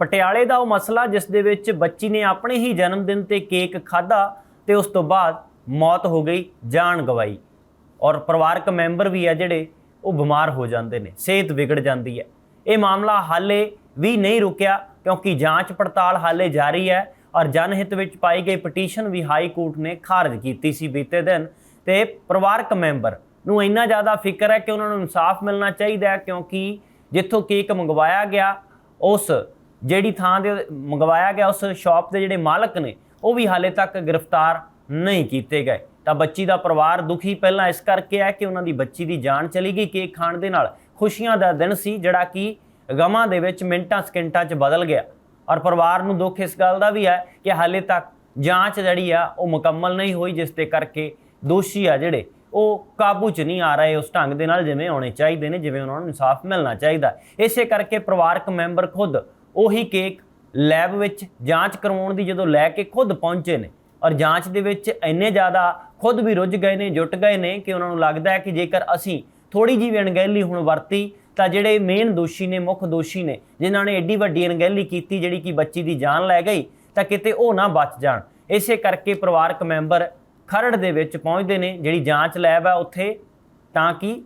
ਪਟਿਆਲੇ ਦਾ ਉਹ ਮਸਲਾ ਜਿਸ ਦੇ ਵਿੱਚ ਬੱਚੀ ਨੇ ਆਪਣੇ ਹੀ ਜਨਮ ਦਿਨ ਤੇ ਕੇਕ ਖਾਧਾ ਤੇ ਉਸ ਤੋਂ ਬਾਅਦ ਮੌਤ ਹੋ ਗਈ, ਜਾਨ ਗਵਾਈ। ਔਰ ਪਰਿਵਾਰਕ ਮੈਂਬਰ ਵੀ ਆ ਜਿਹੜੇ, ਉਹ ਬਿਮਾਰ ਹੋ ਜਾਂਦੇ ਨੇ, ਸਿਹਤ ਵਿਗੜ ਜਾਂਦੀ ਹੈ। ਇਹ ਮਾਮਲਾ ਹਾਲੇ ਵੀ ਨਹੀਂ ਰੁਕਿਆ ਕਿਉਂਕਿ ਜਾਂਚ ਪੜਤਾਲ ਹਾਲੇ ਜਾਰੀ ਹੈ ਔਰ ਜਨਹਿਤ ਵਿੱਚ ਪਾਈ ਗਈ ਪਟੀਸ਼ਨ ਵੀ ਹਾਈ ਕੋਰਟ ਨੇ ਖਾਰਜ ਕੀਤੀ ਸੀ ਬੀਤੇ ਦਿਨ ਤੇ ਪਰਿਵਾਰਕ ਮੈਂਬਰ ਨੂੰ ਇੰਨਾ ਜ਼ਿਆਦਾ ਫਿਕਰ ਹੈ ਕਿ ਉਹਨਾਂ ਨੂੰ ਇਨਸਾਫ ਮਿਲਣਾ ਚਾਹੀਦਾ ਹੈ ਕਿਉਂਕਿ ਜਿੱਥੋਂ ਕੇਕ ਮੰਗਵਾਇਆ ਗਿਆ, ਉਸ ਜਿਹੜੀ ਥਾਂ ਦੇ ਮੰਗਵਾਇਆ ਗਿਆ ਉਸ ਸ਼ਾਪ ਦੇ ਜਿਹੜੇ ਮਾਲਕ ਨੇ, ਉਹ ਵੀ ਹਾਲੇ ਤੱਕ ਗ੍ਰਿਫਤਾਰ ਨਹੀਂ ਕੀਤੇ ਗਏ। ਤਾਂ ਬੱਚੀ ਦਾ ਪਰਿਵਾਰ ਦੁਖੀ ਪਹਿਲਾਂ ਇਸ ਕਰਕੇ ਹੈ ਕਿ ਉਹਨਾਂ ਦੀ ਬੱਚੀ ਦੀ ਜਾਨ ਚਲੀ ਗਈ ਕੇਕ ਖਾਣ ਦੇ ਨਾਲ। ਖੁਸ਼ੀਆਂ ਦਾ ਦਿਨ ਸੀ, ਜਿਹੜਾ ਕਿ ਗਮਾਂ ਦੇ ਵਿੱਚ ਮਿੰਟਾਂ ਸਕਿੰਟਾਂ 'ਚ ਬਦਲ ਗਿਆ। ਔਰ ਪਰਿਵਾਰ ਨੂੰ ਦੁੱਖ ਇਸ ਗੱਲ ਦਾ ਵੀ ਹੈ ਕਿ ਹਾਲੇ ਤੱਕ ਜਾਂਚ ਜਿਹੜੀ ਆ, ਉਹ ਮੁਕੰਮਲ ਨਹੀਂ ਹੋਈ, ਜਿਸ ਦੇ ਕਰਕੇ ਦੋਸ਼ੀ ਆ ਜਿਹੜੇ, ਉਹ ਕਾਬੂ 'ਚ ਨਹੀਂ ਆ ਰਹੇ ਉਸ ਢੰਗ ਦੇ ਨਾਲ, ਜਿਵੇਂ ਆਉਣੇ ਚਾਹੀਦੇ ਨੇ, ਜਿਵੇਂ ਉਹਨਾਂ ਨੂੰ ਇਨਸਾਫ ਮਿਲਣਾ ਚਾਹੀਦਾ। ਇਸੇ ਕਰਕੇ ਪਰਿਵਾਰਕ ਮੈਂਬਰ ਖੁਦ ਉਹੀ ਕੇਕ ਲੈਬ ਵਿੱਚ ਜਾਂਚ ਕਰਵਾਉਣ ਦੀ ਜਦੋਂ ਲੈ ਕੇ ਖੁਦ ਪਹੁੰਚੇ ਨੇ। ਔਰ ਜਾਂਚ ਦੇ ਵਿੱਚ ਇੰਨੇ ਜ਼ਿਆਦਾ ਖੁਦ ਵੀ ਰੁੱਝ ਗਏ ਨੇ, ਜੁਟ ਗਏ ਨੇ ਕਿ ਉਹਨਾਂ ਨੂੰ ਲੱਗਦਾ ਹੈ ਕਿ ਜੇਕਰ ਅਸੀਂ ਥੋੜੀ ਜਿਹੀ ਵੀ ਅਣਗਹਿਲੀ ਹੁਣ ਵਰਤੀ, ਤਾਂ ਜਿਹੜੇ ਮੇਨ ਦੋਸ਼ੀ ਨੇ, ਮੁੱਖ ਦੋਸ਼ੀ ਨੇ, ਜਿਨ੍ਹਾਂ ਨੇ ਐਡੀ ਵੱਡੀ ਅਣਗਹਿਲੀ ਕੀਤੀ ਜਿਹੜੀ ਕਿ ਬੱਚੀ ਦੀ ਜਾਨ ਲੈ ਗਈ, ਤਾਂ ਕਿਤੇ ਉਹ ਨਾ ਬਚ ਜਾਣ। ਇਸੇ ਕਰਕੇ ਪਰਿਵਾਰਕ ਮੈਂਬਰ ਖਰੜ ਦੇ ਵਿੱਚ ਪਹੁੰਚਦੇ ਨੇ, ਜਿਹੜੀ ਜਾਂਚ ਲੈਬ ਆ ਉੱਥੇ, ਤਾਂ ਕਿ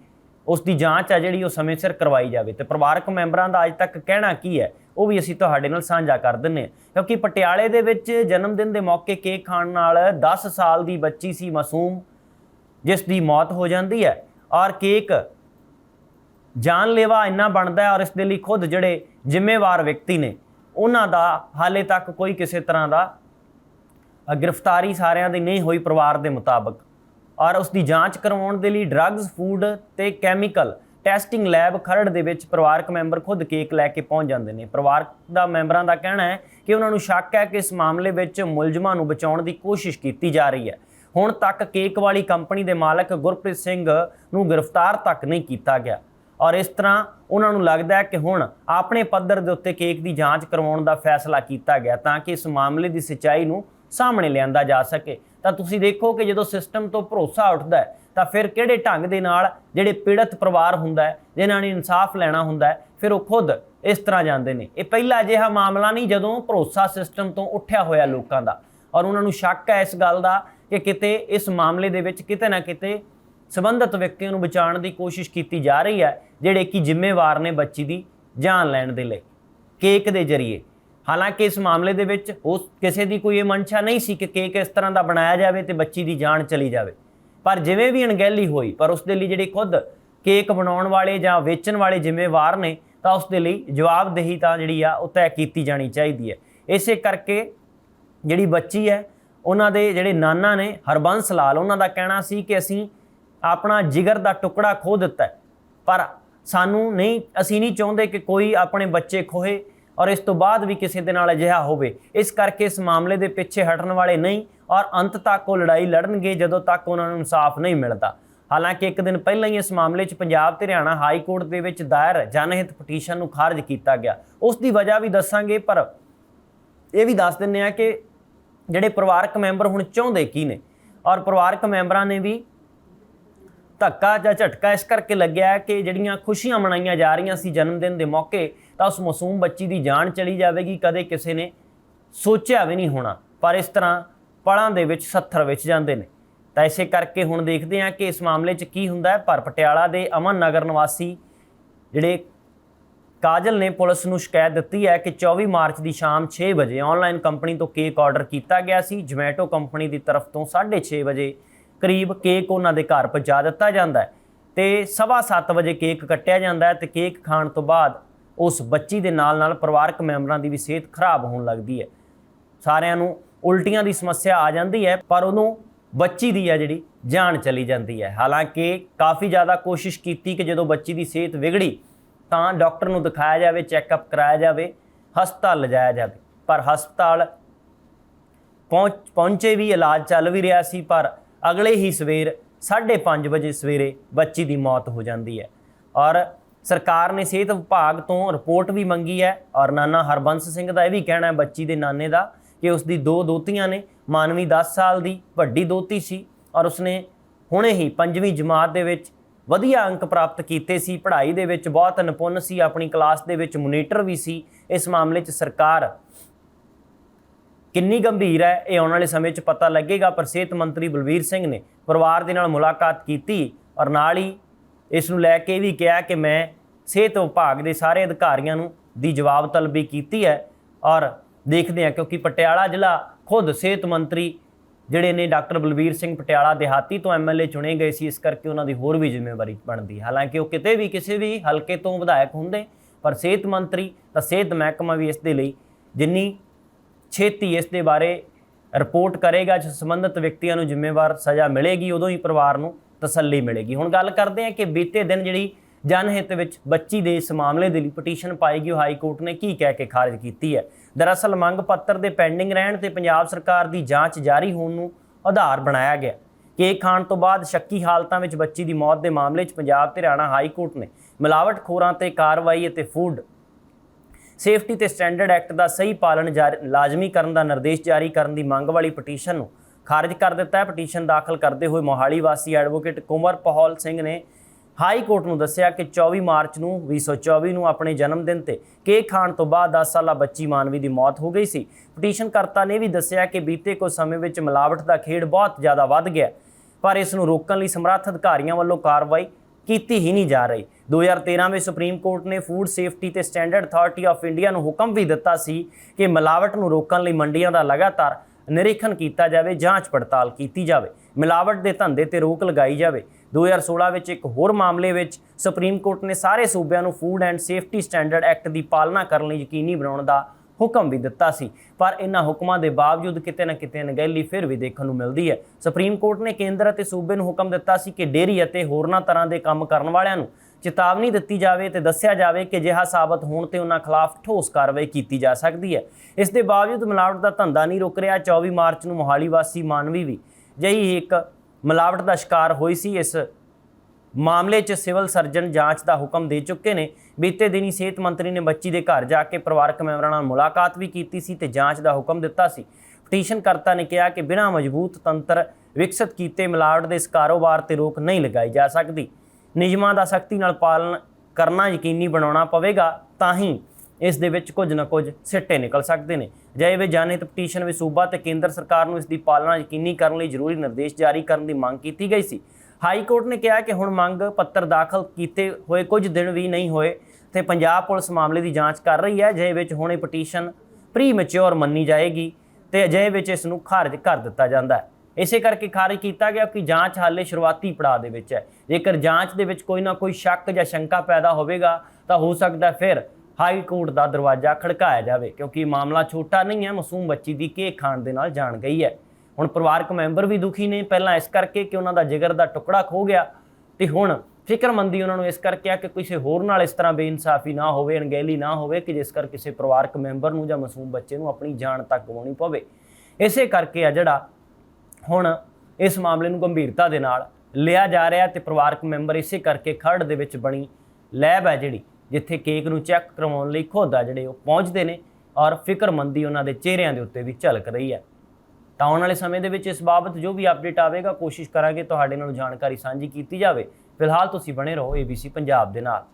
ਉਸ ਦੀ ਜਾਂਚ ਆ ਜਿਹੜੀ ਉਹ ਸਮੇਂ ਸਿਰ ਕਰਵਾਈ ਜਾਵੇ। ਤੇ ਪਰਿਵਾਰਕ ਮੈਂਬਰਾਂ ਦਾ ਅੱਜ ਤੱਕ ਕਹਿਣਾ ਕੀ ਹੈ ਉਹ ਵੀ ਅਸੀਂ ਤੁਹਾਡੇ ਨਾਲ ਸਾਂਝਾ ਕਰ ਦਿੰਨੇ ਹਾਂ। ਕਿਉਂਕਿ ਪਟਿਆਲੇ ਦੇ ਵਿੱਚ ਜਨਮ ਦਿਨ ਦੇ ਮੌਕੇ ਕੇਕ ਖਾਣ ਨਾਲ 10 ਸਾਲ ਦੀ ਬੱਚੀ ਸੀ ਮਾਸੂਮ, ਜਿਸ ਦੀ ਮੌਤ ਹੋ ਜਾਂਦੀ ਹੈ। ਔਰ ਕੇਕ ਜਾਨਲੇਵਾ ਇੰਨਾ ਬਣਦਾ ਹੈ ਔਰ ਇਸ ਦੇ ਲਈ ਖੁਦ ਜਿਹੜੇ ਜ਼ਿੰਮੇਵਾਰ ਵਿਅਕਤੀ ਨੇ, ਉਹਨਾਂ ਦਾ ਹਾਲੇ ਤੱਕ ਕੋਈ ਕਿਸੇ ਤਰ੍ਹਾਂ ਦਾ ਗ੍ਰਿਫਤਾਰੀ ਸਾਰਿਆਂ ਦੀ ਨਹੀਂ ਹੋਈ ਪਰਿਵਾਰ ਦੇ ਮੁਤਾਬਕ। ਔਰ ਉਸ ਦੀ ਜਾਂਚ ਕਰਵਾਉਣ ਦੇ ਲਈ ਡਰੱਗਸ ਫੂਡ ਤੇ ਕੈਮੀਕਲ ਟੈਸਟਿੰਗ ਲੈਬ ਖਰੜ ਦੇ ਵਿੱਚ ਪਰਿਵਾਰਕ ਮੈਂਬਰ ਖੁਦ ਕੇਕ ਲੈ ਕੇ ਪਹੁੰਚ ਜਾਂਦੇ ਨੇ। ਪਰਿਵਾਰਕ ਦਾ ਮੈਂਬਰਾਂ ਦਾ ਕਹਿਣਾ ਹੈ ਕਿ ਉਹਨਾਂ ਨੂੰ ਸ਼ੱਕ ਹੈ ਕਿ ਇਸ ਮਾਮਲੇ ਵਿੱਚ ਮੁਲਜ਼ਮਾਂ ਨੂੰ ਬਚਾਉਣ ਦੀ ਕੋਸ਼ਿਸ਼ ਕੀਤੀ ਜਾ ਰਹੀ ਹੈ। ਹੁਣ ਤੱਕ ਕੇਕ ਵਾਲੀ ਕੰਪਨੀ ਦੇ ਮਾਲਕ ਗੁਰਪ੍ਰੀਤ ਸਿੰਘ ਨੂੰ ਗ੍ਰਿਫਤਾਰ ਤੱਕ ਨਹੀਂ ਕੀਤਾ ਗਿਆ। ਔਰ ਇਸ ਤਰ੍ਹਾਂ ਉਹਨਾਂ ਨੂੰ ਲੱਗਦਾ ਹੈ ਕਿ ਹੁਣ ਆਪਣੇ ਪੱਧਰ ਦੇ ਉੱਤੇ ਕੇਕ ਦੀ ਜਾਂਚ ਕਰਵਾਉਣ ਦਾ ਫੈਸਲਾ ਕੀਤਾ ਗਿਆ ਤਾਂ ਕਿ ਇਸ ਮਾਮਲੇ ਦੀ ਸੱਚਾਈ ਨੂੰ ਸਾਹਮਣੇ ਲਿਆਂਦਾ ਜਾ ਸਕੇ। ਤਾਂ ਤੁਸੀਂ ਦੇਖੋ ਕਿ ਜਦੋਂ ਸਿਸਟਮ ਤੋਂ ਭਰੋਸਾ ਉੱਠਦਾ ਹੈ ਤਾਂ ਫਿਰ ਕਿਹੜੇ ਢੰਗ ਦੇ ਨਾਲ ਜਿਹੜੇ ਪੀੜਤ ਪਰਿਵਾਰ ਹੁੰਦਾ ਹੈ ਜਿਨ੍ਹਾਂ ਨੇ ਇਨਸਾਫ ਲੈਣਾ ਹੁੰਦਾ ਹੈ, ਫਿਰ ਉਹ ਖੁਦ ਇਸ ਤਰ੍ਹਾਂ ਜਾਂਦੇ ਨੇ। ਇਹ ਪਹਿਲਾ ਅਜਿਹਾ ਮਾਮਲਾ ਨਹੀਂ ਜਦੋਂ ਭਰੋਸਾ ਸਿਸਟਮ ਤੋਂ ਉੱਠਿਆ ਹੋਇਆ ਲੋਕਾਂ ਦਾ। ਔਰ ਉਹਨਾਂ ਨੂੰ ਸ਼ੱਕ ਹੈ ਇਸ ਗੱਲ ਦਾ ਕਿ ਕਿਤੇ ਇਸ ਮਾਮਲੇ ਦੇ ਵਿੱਚ ਕਿਤੇ ਨਾ ਕਿਤੇ ਸੰਬੰਧਿਤ ਵਿਅਕਤੀਆਂ ਨੂੰ ਬਚਾਉਣ ਦੀ ਕੋਸ਼ਿਸ਼ ਕੀਤੀ ਜਾ ਰਹੀ ਹੈ, ਜਿਹੜੇ ਕਿ ਜ਼ਿੰਮੇਵਾਰ ਨੇ ਬੱਚੀ ਦੀ ਜਾਨ ਲੈਣ ਦੇ ਲਈ, ਕੇਕ ਦੇ ਜ਼ਰੀਏ। ਹਾਲਾਂਕਿ ਇਸ ਮਾਮਲੇ ਦੇ ਵਿੱਚ ਉਸ ਕਿਸੇ ਦੀ ਕੋਈ ਇਹ ਮਨਸ਼ਾ ਨਹੀਂ ਸੀ ਕਿ ਕੇਕ ਇਸ ਤਰ੍ਹਾਂ ਦਾ ਬਣਾਇਆ ਜਾਵੇ ਤੇ ਬੱਚੀ ਦੀ ਜਾਨ ਚਲੀ ਜਾਵੇ। ਪਰ ਜਿਵੇਂ ਵੀ ਅਣਗਹਿਲੀ ਹੋਈ, ਪਰ ਉਸ ਦੇ ਲਈ ਜਿਹੜੀ ਖੁਦ ਕੇਕ ਬਣਾਉਣ ਵਾਲੇ ਜਾਂ ਵੇਚਣ ਵਾਲੇ ਜ਼ਿੰਮੇਵਾਰ ਨੇ, ਤਾਂ ਉਸ ਦੇ ਲਈ ਜਵਾਬਦੇਹੀ ਤਾਂ ਜਿਹੜੀ ਆ, ਉਹ ਤੈਅ ਕੀਤੀ ਜਾਣੀ ਚਾਹੀਦੀ ਹੈ। ਇਸੇ ਕਰਕੇ ਜਿਹੜੀ ਬੱਚੀ ਹੈ, ਉਹਨਾਂ ਦੇ ਜਿਹੜੇ ਨਾਨਾ ਨੇ, ਹਰਬੰਸ ਲਾਲ, ਉਹਨਾਂ ਦਾ ਕਹਿਣਾ ਸੀ ਕਿ ਅਸੀਂ ਆਪਣਾ ਜਿਗਰ ਦਾ ਟੁਕੜਾ ਖੋ ਦਿੱਤਾ ਪਰ ਸਾਨੂੰ ਨਹੀਂ, ਅਸੀਂ ਨਹੀਂ ਚਾਹੁੰਦੇ ਕਿ ਕੋਈ ਆਪਣੇ ਬੱਚੇ ਖੋਏ ਔਰ ਇਸ ਤੋਂ ਬਾਅਦ ਵੀ ਕਿਸੇ ਦੇ ਨਾਲ ਅਜਿਹਾ ਹੋਵੇ। ਇਸ ਕਰਕੇ ਇਸ ਮਾਮਲੇ ਦੇ ਪਿੱਛੇ ਹਟਣ ਵਾਲੇ ਨਹੀਂ ਔਰ ਅੰਤ ਤੱਕ ਉਹ ਲੜਾਈ ਲੜਨਗੇ ਜਦੋਂ ਤੱਕ ਉਹਨਾਂ ਨੂੰ ਇਨਸਾਫ ਨਹੀਂ ਮਿਲਦਾ। ਹਾਲਾਂਕਿ ਇੱਕ ਦਿਨ ਪਹਿਲਾਂ ਹੀ ਇਸ ਮਾਮਲੇ 'ਚ ਪੰਜਾਬ ਤੇ ਹਰਿਆਣਾ ਹਾਈ ਕੋਰਟ ਦੇ ਵਿੱਚ ਦਾਇਰ ਜਨਹਿਤ ਪਟੀਸ਼ਨ ਨੂੰ ਖਾਰਜ ਕੀਤਾ ਗਿਆ। ਉਸ ਦੀ ਵਜ੍ਹਾ ਵੀ ਦੱਸਾਂਗੇ, ਪਰ ਇਹ ਵੀ ਦੱਸ ਦਿੰਨੇ ਆ ਕਿ ਜਿਹੜੇ ਪਰਿਵਾਰਕ ਮੈਂਬਰ ਹੁਣ ਚਾਹੁੰਦੇ ਕੀ ਨੇ। ਔਰ ਪਰਿਵਾਰਕ ਮੈਂਬਰਾਂ ਨੇ ਵੀ ਧੱਕਾ ਜਾਂ ਝਟਕਾ ਇਸ ਕਰਕੇ ਲੱਗਿਆ ਕਿ ਜਿਹੜੀਆਂ ਖੁਸ਼ੀਆਂ ਮਨਾਈਆਂ ਜਾ ਰਹੀਆਂ ਸੀ ਜਨਮ ਦਿਨ ਦੇ ਮੌਕੇ, ਤਾਂ ਉਸ ਮਾਸੂਮ ਬੱਚੀ ਦੀ ਜਾਨ ਚਲੀ ਜਾਵੇਗੀ, ਕਦੇ ਕਿਸੇ ਨੇ ਸੋਚਿਆ ਵੀ ਨਹੀਂ ਹੋਣਾ। ਪਰ ਇਸ ਤਰ੍ਹਾਂ ਪਲਾਂ ਦੇ ਵਿੱਚ ਸੱਥਰ ਵਿੱਚ ਜਾਂਦੇ ਨੇ। ਤਾਂ ਇਸੇ ਕਰਕੇ ਹੁਣ ਦੇਖਦੇ ਹਾਂ ਕਿ ਇਸ ਮਾਮਲੇ 'ਚ ਕੀ ਹੁੰਦਾ ਹੈ। ਪਰ ਪਟਿਆਲਾ ਦੇ ਅਮਨ ਨਗਰ ਨਿਵਾਸੀ ਜਿਹੜੇ ਕਾਜਲ ਨੇ ਪੁਲਿਸ ਨੂੰ ਸ਼ਿਕਾਇਤ ਦਿੱਤੀ ਹੈ ਕਿ 24 ਮਾਰਚ ਦੀ ਸ਼ਾਮ 6 ਵਜੇ ਆਨਲਾਈਨ ਕੰਪਨੀ ਤੋਂ ਕੇਕ ਆਰਡਰ ਕੀਤਾ ਗਿਆ ਸੀ। ਜਮੈਟੋ ਕੰਪਨੀ ਦੀ ਤਰਫ ਤੋਂ 6:30 ਵਜੇ ਕਰੀਬ ਕੇਕ ਉਹਨਾਂ ਦੇ ਘਰ ਪਹੁੰਚਾ ਦਿੱਤਾ ਜਾਂਦਾ ਹੈ ਤੇ ਸਵਾ ਸੱਤ ਵਜੇ ਕੇਕ ਕੱਟਿਆ ਜਾਂਦਾ ਹੈ ਤੇ ਕੇਕ ਖਾਣ ਤੋਂ ਬਾਅਦ ਉਸ ਬੱਚੀ ਦੇ ਨਾਲ ਨਾਲ ਪਰਿਵਾਰਕ ਮੈਂਬਰਾਂ ਦੀ ਵੀ ਸਿਹਤ ਖਰਾਬ ਹੋਣ ਲੱਗਦੀ ਹੈ। ਸਾਰਿਆਂ ਨੂੰ ਉਲਟੀਆਂ ਦੀ ਸਮੱਸਿਆ ਆ ਜਾਂਦੀ ਹੈ, ਪਰ ਉਹਨੂੰ ਬੱਚੀ ਦੀ ਹੈ ਜਿਹੜੀ, ਜਾਨ ਚਲੀ ਜਾਂਦੀ ਹੈ। ਹਾਲਾਂਕਿ ਕਾਫੀ ਜ਼ਿਆਦਾ ਕੋਸ਼ਿਸ਼ ਕੀਤੀ ਕਿ ਜਦੋਂ ਬੱਚੀ ਦੀ ਸਿਹਤ ਵਿਗੜੀ, ਤਾਂ ਡਾਕਟਰ ਨੂੰ ਦਿਖਾਇਆ ਜਾਵੇ, ਚੈੱਕਅਪ ਕਰਾਇਆ ਜਾਵੇ, ਹਸਪਤਾਲ ਲਿਜਾਇਆ ਜਾਵੇ। ਪਰ ਹਸਪਤਾਲ ਪਹੁੰਚ, ਪਹੁੰਚੇ ਵੀ, ਇਲਾਜ ਚੱਲ ਵੀ ਰਿਹਾ ਸੀ, ਪਰ ਅਗਲੇ ਹੀ ਸਵੇਰ 5:30 ਵਜੇ ਸਵੇਰੇ ਬੱਚੀ ਦੀ ਮੌਤ ਹੋ ਜਾਂਦੀ ਹੈ। ਔਰ ਸਰਕਾਰ ਨੇ ਸਿਹਤ ਵਿਭਾਗ ਤੋਂ ਰਿਪੋਰਟ ਵੀ ਮੰਗੀ ਹੈ, ਔਰ ਨਾਨਾ ਹਰਬੰਸ ਸਿੰਘ ਦਾ ਇਹ ਵੀ ਕਹਿਣਾ ਹੈ, ਬੱਚੀ ਦੇ ਨਾਨੇ ਦਾ ਕਿ ਉਸ ਦੀ ਦੋ ਦੋਤੀਆਂ ਨੇ, ਮਾਨਵੀ 10 ਸਾਲ ਦੀ, ਵੱਡੀ ਦੋਤੀ ਸੀ ਔਰ ਉਸਨੇ ਹੁਣੇ ਹੀ ਪੰਜਵੀਂ ਜਮਾਤ ਦੇ ਵਿੱਚ ਵਧੀਆ ਅੰਕ ਪ੍ਰਾਪਤ ਕੀਤੇ ਸੀ, ਪੜ੍ਹਾਈ ਦੇ ਵਿੱਚ ਬਹੁਤ ਨਿਪੁੰਨ ਸੀ, ਆਪਣੀ ਕਲਾਸ ਦੇ ਵਿੱਚ ਮੋਨੀਟਰ ਵੀ ਸੀ, ਇਸ ਮਾਮਲੇ 'ਚ ਸਰਕਾਰ ਕਿੰਨੀ ਗੰਭੀਰ ਹੈ, ਇਹ ਆਉਣ ਵਾਲੇ ਸਮੇਂ 'ਚ ਪਤਾ ਲੱਗੇਗਾ, ਪਰ ਸਿਹਤ ਮੰਤਰੀ ਬਲਵੀਰ ਸਿੰਘ ਨੇ ਪਰਿਵਾਰ ਦੇ ਨਾਲ ਮੁਲਾਕਾਤ ਕੀਤੀ ਔਰ ਨਾਲ ਹੀ ਇਸ ਨੂੰ ਲੈ ਕੇ ਵੀ ਕਿਹਾ ਕਿ ਮੈਂ ਸਿਹਤ ਵਿਭਾਗ ਦੇ ਸਾਰੇ ਅਧਿਕਾਰੀਆਂ ਨੂੰ ਦੀ ਜਵਾਬ ਤਲਬੀ ਕੀਤੀ ਹੈ ਔਰ ਦੇਖਦੇ ਹਾਂ, ਕਿਉਂਕਿ ਪਟਿਆਲਾ ਜ਼ਿਲ੍ਹਾ ਖੁਦ ਸਿਹਤ ਮੰਤਰੀ ਜਿਹੜੇ ਨੇ ਡਾਕਟਰ ਬਲਬੀਰ ਸਿੰਘ ਪਟਿਆਲਾ ਦਿਹਾਤੀ ਤੋਂ ਐਮਐਲਏ ਚੁਣੇ ਗਏ ਸੀ, ਇਸ ਕਰਕੇ ਉਹਨਾਂ ਦੀ ਹੋਰ ਵੀ ਜ਼ਿੰਮੇਵਾਰੀ ਬਣਦੀ ਹਾਲਾਂਕਿ ਉਹ ਕਿਤੇ ਵੀ ਕਿਸੇ ਵੀ ਹਲਕੇ ਤੋਂ ਵਿਧਾਇਕ ਹੁੰਦੇ, ਪਰ ਸਿਹਤ ਮੰਤਰੀ ਤਾਂ ਸਿਹਤ ਮਹਿਕਮਾ ਵੀ ਇਸ ਦੇ ਲਈ ਜਿੰਨੀ ਛੇਤੀ ਇਸ ਦੇ ਬਾਰੇ ਰਿਪੋਰਟ ਕਰੇਗਾ, ਜਿਸ ਸੰਬੰਧਿਤ ਵਿਅਕਤੀਆਂ ਨੂੰ ਜ਼ਿੰਮੇਵਾਰ ਸਜ਼ਾ ਮਿਲੇਗੀ, ਉਦੋਂ ਹੀ ਪਰਿਵਾਰ ਨੂੰ ਤਸੱਲੀ ਮਿਲੇਗੀ। ਹੁਣ ਗੱਲ ਕਰਦੇ ਹਾਂ ਕਿ ਬੀਤੇ ਦਿਨ ਜਿਹੜੀ ਜਨਹਿਤ ਵਿੱਚ ਬੱਚੀ ਦੇ ਇਸ ਮਾਮਲੇ ਦੇ ਲਈ ਪਟੀਸ਼ਨ ਪਾਈ ਗਈ, ਉਹ ਹਾਈ ਕੋਰਟ ਨੇ ਕੀ ਕਹਿ ਕੇ ਖਾਰਜ ਕੀਤੀ ਹੈ। ਦਰਅਸਲ ਮੰਗ ਪੱਤਰ ਦੇ ਪੈਂਡਿੰਗ ਰਹਿਣ ਤੇ ਪੰਜਾਬ ਸਰਕਾਰ ਦੀ ਜਾਂਚ ਜਾਰੀ ਹੋਣ ਨੂੰ ਆਧਾਰ ਬਣਾਇਆ ਗਿਆ। ਕੇਕ ਖਾਣ ਤੋਂ ਬਾਅਦ ਸ਼ੱਕੀ ਹਾਲਤਾਂ ਵਿੱਚ ਬੱਚੀ ਦੀ ਮੌਤ ਦੇ ਮਾਮਲੇ 'ਚ ਪੰਜਾਬ ਤੇ ਹਰਿਆਣਾ ਹਾਈ ਕੋਰਟ ਨੇ ਮਿਲਾਵਟਖੋਰਾਂ ਤੇ ਕਾਰਵਾਈ ਅਤੇ ਫੂਡ ਸੇਫਟੀ ਤੇ ਸਟੈਂਡਰਡ ਐਕਟ ਦਾ ਸਹੀ ਪਾਲਣ ਜਾਰੀ- ਲਾਜ਼ਮੀ ਕਰਨ ਦਾ ਨਿਰਦੇਸ਼ ਜਾਰੀ ਕਰਨ ਦੀ ਮੰਗ ਵਾਲੀ ਪਟੀਸ਼ਨ ਨੂੰ ਖਾਰਜ ਕਰ ਦਿੱਤਾ ਹੈ। ਪਟੀਸ਼ਨ ਦਾਖਲ ਕਰਦੇ ਹੋਏ ਮੋਹਾਲੀ ਵਾਸੀ ਐਡਵੋਕੇਟ ਕੁਮਰ ਪਹੌਲ ਸਿੰਘ ਨੇ ਹਾਈ ਕੋਰਟ ਨੂੰ ਦੱਸਿਆ ਕਿ 24 ਮਾਰਚ ਨੂੰ 2024 ਨੂੰ ਆਪਣੇ ਜਨਮ ਦਿਨ ਤੇ ਕੇਕ ਖਾਣ ਤੋਂ ਬਾਅਦ 10 ਸਾਲਾ ਬੱਚੀ ਮਾਨਵੀ ਦੀ ਮੌਤ ਹੋ ਗਈ ਸੀ। ਪਟੀਸ਼ਨਕਰਤਾ ਨੇ ਵੀ ਦੱਸਿਆ ਕਿ ਬੀਤੇ ਕੁਝ ਸਮੇਂ ਵਿੱਚ ਮਿਲਾਵਟ ਦਾ ਖੇਡ ਬਹੁਤ ਜ਼ਿਆਦਾ ਵੱਧ ਗਿਆ, ਪਰ ਇਸ ਨੂੰ ਰੋਕਣ ਲਈ ਸਮਰੱਥ ਅਧਿਕਾਰੀਆਂ ਵੱਲੋਂ ਕਾਰਵਾਈ ਕੀਤੀ ਹੀ ਨਹੀਂ ਜਾ ਰਹੀ। 2013 ਵਿੱਚ ਸੁਪਰੀਮ ਕੋਰਟ ਨੇ ਫੂਡ ਸੇਫਟੀ ਤੇ ਸਟੈਂਡਰਡ ਅਥਾਰਟੀ ਆਫ ਇੰਡੀਆ ਨੂੰ ਹੁਕਮ ਵੀ ਦਿੱਤਾ ਸੀ ਕਿ ਮਿਲਾਵਟ ਨੂੰ ਰੋਕਣ ਲਈ ਮੰਡੀਆਂ ਦਾ ਲਗਾਤਾਰ ਨਿਰੀਖਣ ਕੀਤਾ ਜਾਵੇ, ਜਾਂਚ ਪੜਤਾਲ ਕੀਤੀ ਜਾਵੇ, ਮਿਲਾਵਟ ਦੇ ਧੰਦੇ ਤੇ ਰੋਕ ਲਗਾਈ ਜਾਵੇ। 2016 ਵਿੱਚ ਇੱਕ ਹੋਰ ਮਾਮਲੇ ਵਿੱਚ ਸੁਪਰੀਮ ਕੋਰਟ ਨੇ ਸਾਰੇ ਸੂਬਿਆਂ ਨੂੰ food and safety standard act ਦੀ ਪਾਲਣਾ ਕਰਨ ਲਈ ਯਕੀਨੀ ਬਣਾਉਣ ਦਾ ਹੁਕਮ ਵੀ ਦਿੱਤਾ ਸੀ। ਪਰ ਇਹਨਾਂ ਹੁਕਮਾਂ ਦੇ ਬਾਵਜੂਦ ਕਿਤੇ ਨਾ ਕਿਤੇ ਅਣਗਹਿਲੀ ਫਿਰ ਵੀ ਦੇਖਣ ਨੂੰ ਮਿਲਦੀ ਹੈ। ਸੁਪਰੀਮ ਕੋਰਟ ਨੇ ਕੇਂਦਰ ਅਤੇ ਸੂਬੇ ਨੂੰ ਹੁਕਮ ਦਿੱਤਾ ਸੀ ਕਿ ਡੇਅਰੀ ਅਤੇ ਹੋਰਨਾਂ ਤਰ੍ਹਾਂ ਦੇ ਕੰਮ ਕਰਨ ਵਾਲਿਆਂ ਨੂੰ ਚੇਤਾਵਨੀ ਦਿੱਤੀ ਜਾਵੇ ਤੇ ਦੱਸਿਆ ਜਾਵੇ ਕਿ ਅਜਿਹਾ ਸਾਬਤ ਹੋਣ ਤੇ ਉਹਨਾਂ ਖਿਲਾਫ ਠੋਸ ਕਾਰਵਾਈ ਕੀਤੀ ਜਾ ਸਕਦੀ ਹੈ। ਇਸ ਦੇ ਬਾਵਜੂਦ ਮਿਲਾਵਟ ਦਾ ਧੰਦਾ ਨਹੀਂ ਰੁਕ ਰਿਹਾ 24 ਮਾਰਚ ਨੂੰ ਮੋਹਾਲੀ ਵਾਸੀ ਮਾਨਵੀ ਵੀ ਜਹੀ ਇੱਕ ਮਿਲਾਵਟ ਦਾ ਸ਼ਿਕਾਰ ਹੋਈ ਸੀ। ਇਸ ਮਾਮਲੇ 'ਚ ਸਿਵਲ ਸਰਜਨ ਜਾਂਚ ਦਾ ਹੁਕਮ ਦੇ ਚੁੱਕੇ ਨੇ। ਬੀਤੇ ਦਿਨੀ ਸਿਹਤ ਮੰਤਰੀ ਨੇ ਬੱਚੀ ਦੇ ਘਰ ਜਾ ਕੇ ਪਰਿਵਾਰਕ ਮੈਂਬਰਾਂ ਨਾਲ ਮੁਲਾਕਾਤ ਵੀ ਕੀਤੀ ਸੀ ਤੇ ਜਾਂਚ ਦਾ ਹੁਕਮ ਦਿੱਤਾ ਸੀ। ਪਟੀਸ਼ਨਕਰਤਾ ਨੇ ਕਿਹਾ ਕਿ ਬਿਨਾਂ ਮਜ਼ਬੂਤ ਤੰਤਰ ਵਿਕਸਿਤ ਕੀਤੇ ਮਿਲਾਵਟ ਦੇ ਇਸ ਕਾਰੋਬਾਰ ਤੇ ਰੋਕ ਨਹੀਂ ਲਗਾਈ ਜਾ ਸਕਦੀ। ਨਿਯਮਾਂ ਦਾ ਸਖਤੀ ਨਾਲ ਪਾਲਣ ਕਰਨਾ ਯਕੀਨੀ ਬਣਾਉਣਾ ਪਵੇਗਾ, ਤਾਂ ਹੀ ਇਸ ਦੇ ਵਿੱਚ ਕੁਝ ਨਾ ਕੁਝ ਸਿੱਟੇ ਨਿਕਲ ਸਕਦੇ ਨੇ। ਅਜਿਹੇ ਵਿੱਚ ਜਨਹਿਤ ਪਟੀਸ਼ਨ ਵਿੱਚ ਸੂਬਾ ਤੇ ਕੇਂਦਰ ਸਰਕਾਰ ਨੂੰ ਇਸ ਦੀ ਪਾਲਣਾ ਯਕੀਨੀ ਕਰਨ ਲਈ ਜ਼ਰੂਰੀ ਨਿਰਦੇਸ਼ ਜਾਰੀ ਕਰਨ ਦੀ ਮੰਗ ਕੀਤੀ ਗਈ ਸੀ। ਹਾਈ ਕੋਰਟ ਨੇ ਕਿਹਾ ਕਿ ਹੁਣ ਮੰਗ ਪੱਤਰ ਦਾਖਲ ਕੀਤੇ ਹੋਏ ਕੁਝ ਦਿਨ ਵੀ ਨਹੀਂ ਹੋਏ ਤੇ ਪੰਜਾਬ ਪੁਲਿਸ ਮਾਮਲੇ ਦੀ ਜਾਂਚ ਕਰ ਰਹੀ ਹੈ। ਅਜਿਹੇ ਵਿੱਚ ਹੁਣ ਇਹ ਪਟੀਸ਼ਨ ਪ੍ਰੀ ਮੰਨੀ ਜਾਏਗੀ ਤੇ ਅਜਿਹੇ ਵਿੱਚ ਇਸ ਨੂੰ ਖਾਰਜ ਕਰ ਦਿੱਤਾ ਜਾਂਦਾ ਹੈ। ਇਸੇ ਕਰਕੇ ਖਾਰਜ ਕੀਤਾ ਗਿਆ ਕਿ ਜਾਂਚ ਹਾਲੇ ਸ਼ੁਰੂਆਤੀ ਪੜਾਅ ਦੇ ਵਿੱਚ ਹੈ। ਜੇਕਰ ਜਾਂਚ ਦੇ ਵਿੱਚ ਕੋਈ ਨਾ ਕੋਈ ਸ਼ੱਕ ਜਾਂ ਸ਼ੰਕਾ ਪੈਦਾ ਹੋਵੇਗਾ, ਤਾਂ ਹੋ ਸਕਦਾ ਫਿਰ ਹਾਈ ਕੋਰਟ ਦਾ ਦਰਵਾਜ਼ਾ ਖੜਕਾਇਆ ਜਾਵੇ, ਕਿਉਂਕਿ ਮਾਮਲਾ ਛੋਟਾ ਨਹੀਂ ਹੈ, ਮਾਸੂਮ ਬੱਚੀ ਦੀ ਕੇਕ ਖਾਣ ਦੇ ਨਾਲ ਜਾਣ ਗਈ ਹੈ। ਹੁਣ ਪਰਿਵਾਰਕ ਮੈਂਬਰ ਵੀ ਦੁਖੀ ਨੇ, ਪਹਿਲਾਂ ਇਸ ਕਰਕੇ ਕਿ ਉਹਨਾਂ ਦਾ ਜਿਗਰ ਦਾ ਟੁਕੜਾ ਖੋ ਗਿਆ, ਤੇ ਹੁਣ ਫਿਕਰਮੰਦੀ ਉਹਨਾਂ ਨੂੰ ਇਸ ਕਰਕੇ ਆ ਕਿ ਕਿਸੇ ਹੋਰ ਨਾਲ ਇਸ ਤਰ੍ਹਾਂ ਬੇਇਨਸਾਫੀ ਨਾ ਹੋਵੇ, ਅਣਗਹਿਲੀ ਨਾ ਹੋਵੇ, ਕਿ ਜਿਸ ਕਰ ਕਿਸੇ ਪਰਿਵਾਰਕ ਮੈਂਬਰ ਨੂੰ ਜਾਂ ਮਾਸੂਮ ਬੱਚੇ ਨੂੰ ਆਪਣੀ ਜਾਨ ਤੱਕ ਗਵਾਉਣੀ ਪਵੇ। ਇਸੇ ਕਰਕੇ ਆ ਜਿਹੜਾ ਹੁਣ ਇਸ ਮਾਮਲੇ ਨੂੰ ਗੰਭੀਰਤਾ ਦੇ ਨਾਲ ਲਿਆ ਜਾ ਰਿਹਾ ਤੇ ਪਰਿਵਾਰਕ ਮੈਂਬਰ ਇਸੇ ਕਰਕੇ ਖਰੜ ਦੇ ਵਿੱਚ ਬਣੀ ਲੈਬ ਹੈ ਜਿਹੜੀ, ਜਿੱਥੇ ਕੇਕ ਨੂੰ ਚੈੱਕ ਕਰਵਾਉਣ ਲਈ ਖੁਦ ਆ ਜਿਹੜੇ ਉਹ ਪਹੁੰਚਦੇ ਨੇ ਔਰ ਫਿਕਰਮੰਦੀ ਉਹਨਾਂ ਦੇ ਚਿਹਰਿਆਂ ਦੇ ਉੱਤੇ ਵੀ ਝਲਕ ਰਹੀ ਹੈ। ਤਾਂ ਆਉਣ ਵਾਲੇ ਸਮੇਂ ਦੇ ਵਿੱਚ ਇਸ ਬਾਬਤ ਜੋ ਵੀ ਅਪਡੇਟ ਆਵੇਗਾ, ਕੋਸ਼ਿਸ਼ ਕਰਾਂਗੇ ਤੁਹਾਡੇ ਨਾਲ ਜਾਣਕਾਰੀ ਸਾਂਝੀ ਕੀਤੀ ਜਾਵੇ। ਫਿਲਹਾਲ ਤੁਸੀਂ ਬਣੇ ਰਹੋ ABC ਪੰਜਾਬ ਦੇ ਨਾਲ।